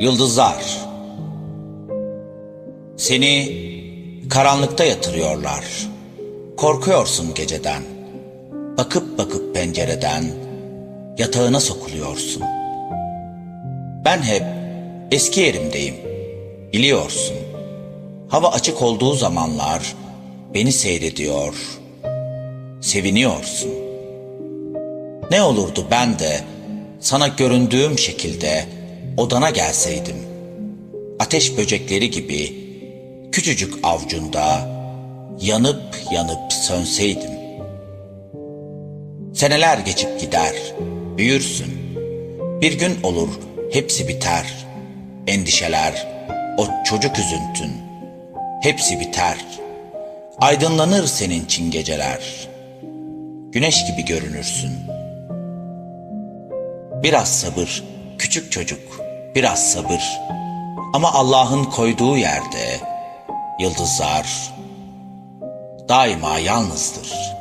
Yıldızlar Seni karanlıkta yatırıyorlar. Korkuyorsun geceden. Bakıp bakıp pencereden yatağına sokuluyorsun. Ben hep eski yerimdeyim. Biliyorsun. Hava açık olduğu zamanlar beni seyrediyor. Seviniyorsun. Ne olurdu ben de sana göründüğüm şekilde odana gelseydim. Ateş böcekleri gibi küçücük avcunda yanıp yanıp sönseydim. Seneler geçip gider, büyürsün. Bir gün olur hepsi biter. Endişeler, o çocuk üzüntün, hepsi biter. Aydınlanır senin için geceler. Güneş gibi görünürsün. Biraz sabır, küçük çocuk, biraz sabır. Ama Allah'ın koyduğu yerde yıldızlar daima yalnızdır.''